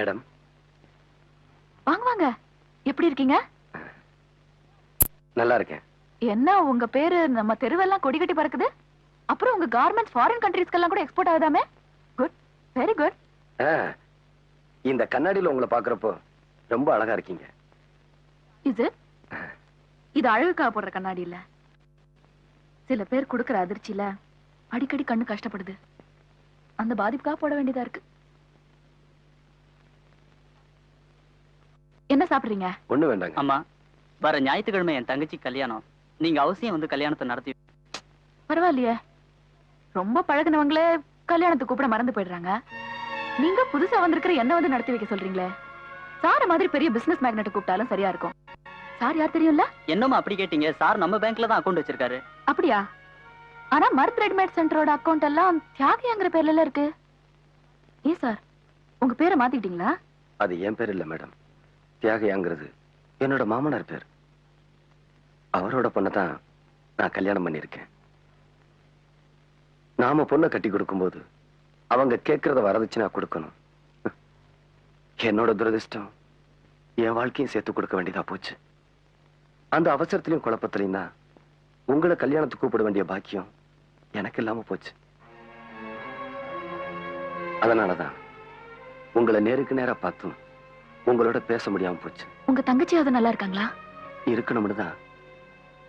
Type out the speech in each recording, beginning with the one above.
Madam. வாங்க வாங்க. எப்படி இருக்கீங்க? நல்லா இருக்கேன். என்ன உங்க பேரு நம்ம தெருவெல்லாம் கொடி கட்டி பறக்குது? அப்புறம் உங்க கார்மெண்ட்ஸ் ஃபாரின் கண்ட்ரீஸ்க்கெல்லாம் கூட எக்ஸ்போர்ட் ஆகுதாமே? குட் வெரி குட் இந்த கண்ணாடியில உங்களை பாக்குறப்போ ரொம்ப அழகா இருக்கீங்க. இது இது அழகுக்காக போடுற கண்ணாடி இல்ல. சில பேர் கொடுக்கிற அதிர்ச்சியில அடிக்கடி கண்ணு கஷ்டப்படுது. அந்த பாதிப்புக்காக போட வேண்டியதா இருக்கு. என்ன சாப்பிடுறீங்க? ஒண்ணு வேண்டாங்க. அம்மா வர ஞாயிற்றுக்கிழமை என் தங்கச்சி கல்யாணம். நீங்க அவசியம் வந்து கல்யாணத்தை நடத்தி பரவாயில்லையே. ரொம்ப பழகுனவங்களே கல்யாணத்துக்கு கூப்பிட மறந்து போயிடுறாங்க. நீங்க புதுசா வந்திருக்கிற என்ன வந்து நடத்தி வைக்க சொல்றீங்களே. சார மாதிரி பெரிய பிசினஸ் மேக்னெட் கூப்பிட்டாலும் சரியா இருக்கும். சார் யார் தெரியும்ல? என்னம்மா அப்படி கேட்டீங்க? சார் நம்ம பேங்க்ல தான் அக்கௌண்ட் வச்சிருக்காரு. அப்படியா? ஆனா மருத் ரெடிமேட் சென்டரோட அக்கவுண்ட் எல்லாம் தியாகிங்கிற பேர்ல எல்லாம் இருக்கு. ஏன் சார்? உங்க பேரை மாத்திக்கிட்டீங்களா? அது என் பேர் இல்ல மேடம். தியாகையாங்கிறது என்னோட மாமனார் பேர். அவரோட பொண்ணை தான் நான் கல்யாணம் பண்ணியிருக்கேன். நாம பொண்ணை கட்டி கொடுக்கும்போது அவங்க கேட்கறத வரதட்சணா கொடுக்கணும். என்னோட துரதிஷ்டம் என் வாழ்க்கையும் சேர்த்து கொடுக்க வேண்டியதா போச்சு. அந்த அவசரத்திலையும் குழப்பத்திலையும் தான் உங்களை கல்யாணத்துக்கு கூப்பிட வேண்டிய பாக்கியம் எனக்கு இல்லாம போச்சு. அதனாலதான் உங்களை நேருக்கு நேரா பார்த்தும் உங்களோட பேச முடியாம போச்சு. உங்க தங்கச்சியாவது நல்லா இருக்காங்களா? இருக்கணும்னு தான்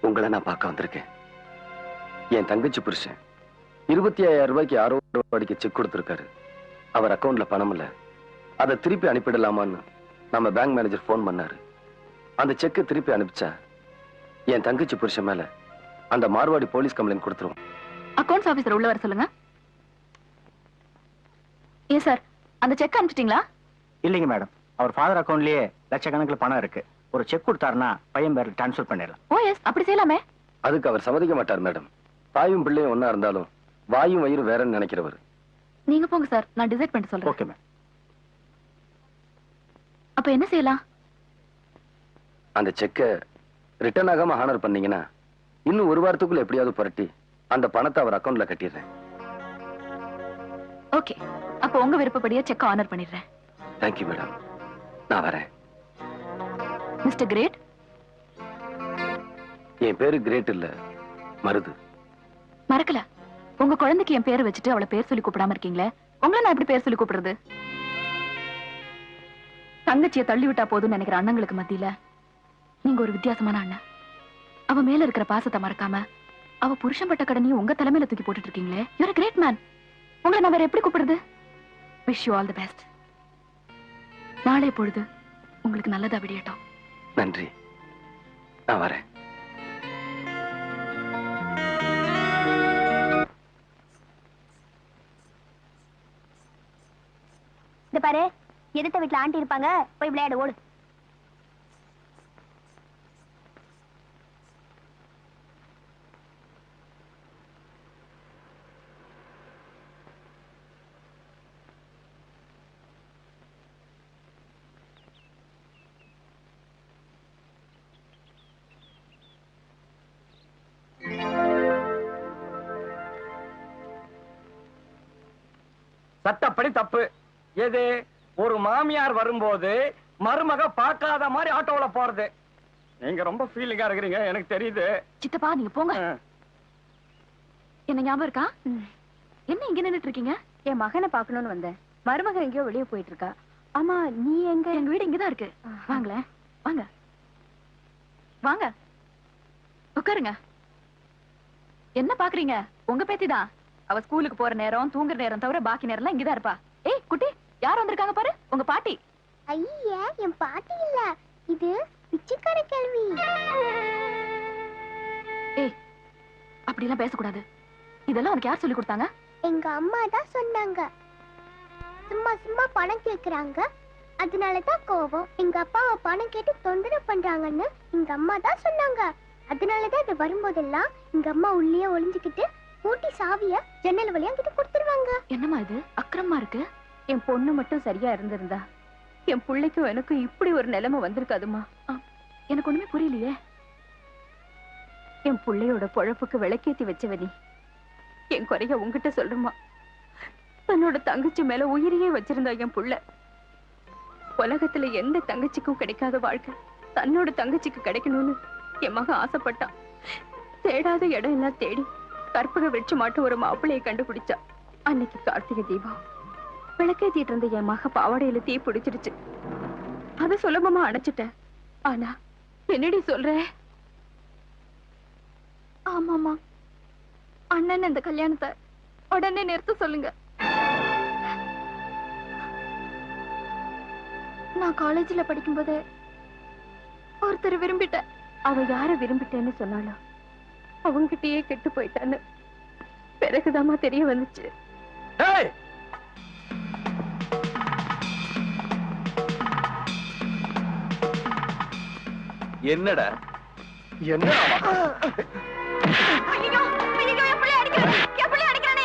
உங்களை நான் பார்க்க வந்திருக்கேன். என் தங்கச்சி புருஷன் இருபத்தி ஐயாயிரம் ரூபாய்க்கு ஒரு ரூபாய்க்கு செக் கொடுத்திருக்காரு. அவர் அக்கவுண்ட்ல பணம் இல்ல. அதை திருப்பி அனுப்பிடலாமான்னு நம்ம பேங்க் மேனேஜர் ஃபோன் பண்ணாரு. அந்த செக்கை திருப்பி அனுப்பிச்சா என் தங்கச்சி புருஷன் மேல அந்த மார்வாடி போலீஸ் கம்ப்ளைண்ட் கொடுத்துருவோம் அக்கவுண்ட்ஸ் ஆபீசர் உள்ள வர சொல்லுங்க. ஏன் சார் அந்த செக் அனுப்பிச்சிட்டீங்களா? இல்லைங்க மேடம். அவர் ஃபாதர் அக்கவுண்ட்லயே லட்சக்கணக்கில் பணம் இருக்கு. ஒரு செக் கொடுத்தாருன்னா பையன் பேர் ட்ரான்ஸ்ஃபர் பண்ணிடலாம். ஓ எஸ் அப்படி செய்யலாமே. அதுக்கு அவர் சம்மதிக்க மாட்டார் மேடம். தாயும் பிள்ளையும் ஒண்ணா இருந்தாலும் வாயும் வயிறு வேறன்னு நினைக்கிறவர். நீங்க போங்க சார் நான் டிசைட் பண்ணிட்டு சொல்றேன். ஓகே மேம் அப்ப என்ன செய்யலாம்? அந்த செக்கை ரிட்டர்ன் ஆகாம ஹானர் பண்ணீங்கன்னா இன்னும் ஒரு வாரத்துக்குள்ள எப்படியாவது புரட்டி அந்த பணத்தை அவர் அக்கவுண்ட்ல கட்டிடுறேன். ஓகே அப்ப உங்க விருப்பப்படியே செக் ஆனர் பண்ணிடுறேன். தேங்க்யூ மேடம் நான் வரேன். Mister great? என் பேரு கிரேட் இல்ல மருது. மறக்கல. உங்க குழந்தைக்கு என் பேரை வச்சுட்டு அவளை பேர் சொல்லி கூப்பிடாம இருக்கீங்களே உங்களை நான் எப்படி பேர் சொல்லி கூப்பிடுறது? தங்கச்சியை தள்ளி விட்டா போதும்னு நினைக்கிற அண்ணங்களுக்கு மத்தியில நீங்க ஒரு வித்தியாசமான அண்ணன். அவ மேல இருக்கிற பாசத்தை மறக்காம அவ புருஷன் பட்ட கடனையும் உங்க தலைமையில தூக்கி போட்டுட்டு இருக்கீங்களே யூர் கிரேட் மேன் உங்களை நான் வேற எப்படி கூப்பிடுறது? Wish you all the best நாளை பொழுது உங்களுக்கு நல்லதா விடியட்டும் நன்றி. நான் வரேன். இந்த பாரு எதிர்த்த வீட்டுல ஆண்டி இருப்பாங்க போய் விளையாடு ஓடு. சட்டப்படி தப்பு. எது? ஒரு மாமியார் வரும்போது மருமக பார்க்காத மாதிரி ஆட்டோல போறது. நீங்க ரொம்ப ஃபீலிங்கா இருக்கிறீங்க எனக்கு தெரியுது. சித்தப்பா நீங்க போங்க. என்ன ஞாபகம் இருக்கா? என்ன இங்க நின்னுட்டு இருக்கீங்க? என் மகனை பார்க்கணும்னு வந்தேன். மருமக எங்கேயோ வெளியே போயிட்டு இருக்கா. ஆமா நீ எங்க? எங்க வீடு இங்கதான் இருக்கு. வாங்களேன் வாங்க. வாங்க. உட்காருங்க. என்ன பாக்குறீங்க? உங்க பேத்தி தான் அவ ஸ்கூலுக்கு போற நேரம் தூங்குற நேரம் தவிர பாக்கி நேரம்லாம் இங்கதான் இருப்பா. ஏய் குட்டி யார் வந்திருக்காங்க பாரு? உங்க பாட்டி. ஐயா என் பாட்டி இல்ல. இது பிச்சைக்கார கேள்வி. ஏய் அப்படிலாம் பேசக்கூடாது. இதெல்லாம் உனக்கு யார் சொல்லி கொடுத்தாங்க? எங்க அம்மா தான் சொன்னாங்க. சும்மா சும்மா பணம் கேக்குறாங்க. அதனால தான் கோவம். எங்க அப்பாவை பணம் கேட்டு தொந்தரவு பண்றாங்கன்னு எங்க அம்மா தான் சொன்னாங்க. அதனால தான் அது வரும்போதெல்லாம் எங்க அம்மா உள்ளே ஒளிஞ்சுக்கிட்டு பூட்டி சாவிய ஜன்னல் வழியா கிட்ட கொடுத்துருவாங்க. என்னம்மா இது? அக்கிரமா இருக்கு? என் பொண்ணு மட்டும் சரியா இருந்திருந்தா. என் பிள்ளைக்கும் எனக்கும் இப்படி ஒரு நிலைமை வந்திருக்காதுமா எனக்கு ஒண்ணுமே புரியலையே. என் புள்ளையோட பொழப்புக்கு விளக்கேத்தி வச்சவ நீ. என் குறைய உன்கிட்ட சொல்றமா தன்னோட தங்கச்சி மேல உயிரையே வச்சிருந்தா என் புள்ள. உலகத்துல எந்த தங்கச்சிக்கும் கிடைக்காத வாழ்க்கை தன்னோட தங்கச்சிக்கு கிடைக்கணும்னு என் மகன் ஆசைப்பட்டான். தேடாத இடம் எல்லாம் தேடி கற்பக வெற்றி மாட்டு ஒரு மாப்பிள்ளையை கண்டுபிடிச்சா. அன்னைக்கு கார்த்திகை தீபம் விளக்கேத்திட்டு இருந்த என் மக பாவாடையில தீ பிடிச்சிருச்சு. அத சுலபமா அணைச்சிட்டேன். ஆனா என்னடி சொல்ற? ஆமாமா அண்ணன் இந்த கல்யாணத்தை உடனே நிறுத்த சொல்லுங்க. நான் காலேஜ்ல படிக்கும்போது ஒருத்தர் விரும்பிட்டேன். அவ யார விரும்பிட்டேன்னு சொன்னாலும் அவங்கிட்டயே கெட்டு போயிட்டான்னு பிறகுதாம்மா தெரிய வந்துச்சு. ஏய்! என்னடா? என்னடா? ஐயோ ஐயோ என் பிள்ளை அடிக்கிறேன். என் பிள்ளை அடிக்கிறேன்.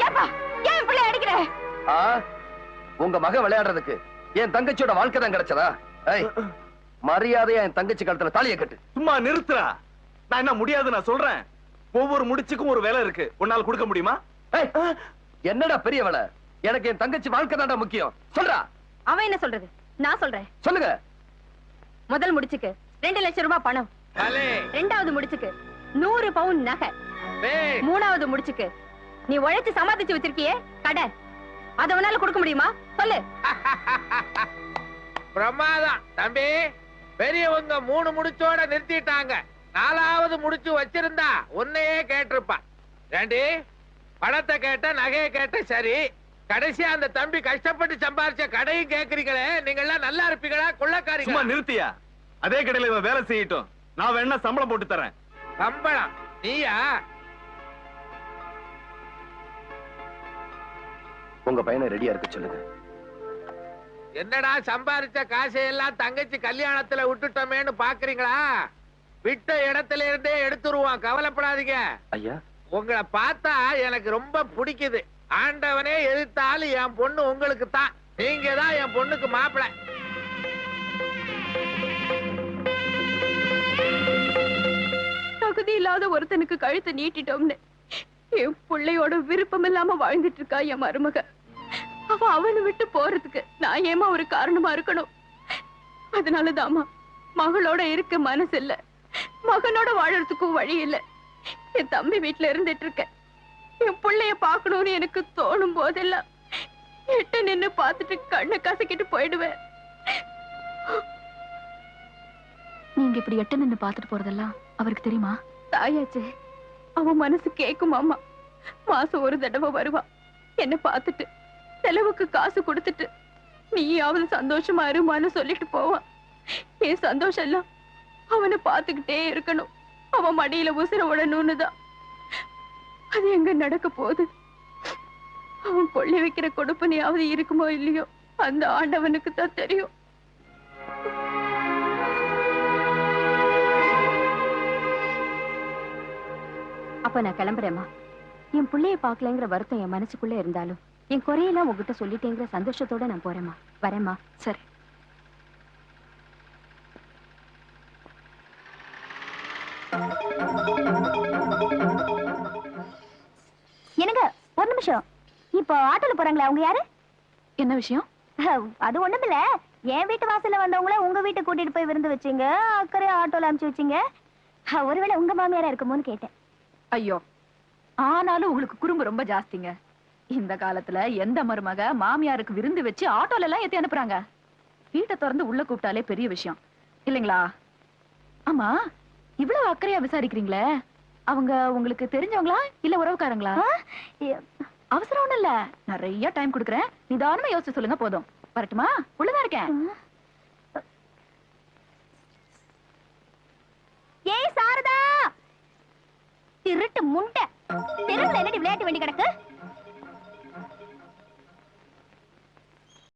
ஏப்பா ஏன் என் பிள்ளை அடிக்கிற ஆ? உங்க மக விளையாடுறதுக்கு என் தங்கச்சியோட வாழ்க்கை தான் கிடைச்சதா? ஏய் மரியாதையா என் தங்கச்சி கழுத்துல தாலியை கட்டு. சும்மா நிறுத்துறா நான் என்ன முடியாது நான் சொல்றேன். ஒவ்வொரு முடிச்சுக்கும் ஒரு வேலை இருக்கு. உன்னால கொடுக்க முடியுமா? என்னடா பெரிய வேலை? எனக்கு என் தங்கச்சி வாழ்க்கை தான்டா முக்கியம். சொல்றா. அவன் என்ன சொல்றது? நான் சொல்றேன். சொல்லுங்க. முதல் முடிச்சுக்கு ரெண்டு லட்சம் ரூபாய் பணம். ரெண்டாவது முடிச்சுக்கு நூறு பவுன் நகை. மூணாவது முடிச்சுக்கு நீ உழைச்சு சமாளிச்சு வச்சிருக்கியே கடை. அத உன்னால கொடுக்க முடியுமா? சொல்லு. பிரமாதம். தம்பி பெரியவங்க மூணு முடிச்சோட நிறுத்திட்டாங்க. நாலாவது முடிச்சு வச்சிருந்தா உன்னையே கேட்டிருப்பா. ஏண்டி? பணத்தை கேட்ட நகையை கேட்ட சரி. கடைசியா அந்த தம்பி கஷ்டப்பட்டு சம்பாரிச்ச கடையும் கேக்குறீங்களே நீங்க எல்லாம் நல்லா இருப்பீங்களா? சும்மா கொள்ளக்காரீங்களா நிறுத்தியா? அதே கடையில இவன் வேலை செய்யட்டும். நான் வேணா சம்பளம் போட்டு தரேன். சம்பளம்? நீயா? உங்க பையனை ரெடியா இருக்க சொல்லுங்க. என்னடா சம்பாரிச்ச காசை எல்லாம் தங்கச்சி கல்யாணத்துல விட்டுட்டோமேன்னு பாக்குறீங்களா? விட்ட இடத்துல இருந்தே எடுத்துருவான் கவலைப்படாதீங்க. ஐயா. உங்களை பார்த்தா எனக்கு ரொம்ப பிடிக்குது. ஆண்டவனே எதிர்த்தாலும் என் பொண்ணு உங்களுக்கு தான் நீங்க தான் என் பொண்ணுக்கு மாப்பிள்ளை தகுதி இல்லாத ஒருத்தனுக்கு கழுத்தை நீட்டிட்டோம்னு. என் பிள்ளையோட விருப்பம் இல்லாம வாழ்ந்துட்டு இருக்கா என் மருமக. அவ அவனை விட்டு போறதுக்கு நான் ஏமா ஒரு காரணமா இருக்கணும்? அதனாலதாம்மா மகளோட இருக்க மனசு இல்ல. மகனோட வாழறதுக்கும் வழி இல்ல. என் தம்பி வீட்டுல இருந்துட்டு இருக்கேன் என் பிள்ளைய பார்க்கணும்னு எனக்கு தோணும் போதெல்லாம் எட்ட நின்னு பார்த்துட்டு கண்ணை கசக்கிட்டு போயிடுவேன். நீங்க இப்படி எட்ட நின்னு பாத்துட்டு போறதெல்லாம் அவருக்கு தெரியுமா? தாயாச்சே அவன் மனசு கேக்குமாமா மாசம் ஒரு தடவை வருவா. என்ன பார்த்துட்டு செலவுக்கு காசு கொடுத்துட்டு நீயாவது சந்தோஷமா இருமான்னு சொல்லிட்டு போவான் என் சந்தோஷம் எல்லாம் அவனை பார்த்துக்கிட்டே இருக்கணும். அவன் மடியில உசுர விடணும்னு தான் அது எங்க நடக்க போகுது? அவன் கொள்ளி வைக்கிற கொடுப்பனையாவது இருக்குமோ இல்லையோ? அந்த ஆண்டவனுக்கு தான் தெரியும். அப்ப நான் கிளம்புறேம்மா. என் பிள்ளைய பார்க்கலங்கிற வருத்தம் என் மனசுக்குள்ள இருந்தாலும் என் குறையெல்லாம் உங்ககிட்ட சொல்லிட்டேங்கிற சந்தோஷத்தோட நான் போறேம்மா. வரேம்மா. சரி. ஒரு நிமிஷம். இப்போ ஆட்டோல போறாங்களே அவங்க யாரு? என்ன விஷயம்? அது ஒண்ணுமில்ல. என் வீட்டு வாசல்ல வந்தவங்கள உங்க வீட்டுக்கு கூட்டிட்டு போய் விருந்து வச்சீங்க அக்கறை ஆட்டோல அனுப்பிச்சு வச்சீங்க. ஒருவேளை உங்க மாமியாரா இருக்குமோன்னு கேட்டேன். ஐயோ ஆனாலும் உங்களுக்கு குறும்பு ரொம்ப ஜாஸ்திங்க. இந்த காலத்துல எந்த மருமக மாமியாருக்கு விருந்து வச்சு ஆட்டோல எல்லாம் ஏத்தி அனுப்புறாங்க? வீட்டை திறந்து உள்ள கூப்பிட்டாலே பெரிய விஷயம். இல்லைங்களா? ஆமா இவ்வளவு அக்கறையா விசாரிக்கிறீங்களே? அவங்க உங்களுக்கு தெரிஞ்சவங்களா இல்ல உறவுக்காரங்களா? அவசரம் ஒண்ணும் இல்ல. நிறைய டைம் கொடுக்குறேன். நிதானமா யோசிச்சு சொல்லுங்க போதும். வரட்டுமா? உள்ளதா இருக்கேன். ஏய் சாரதா! திருட்டு முண்டை. தெருவுல என்னடி விளையாட்டு வேண்டி கிடக்கு?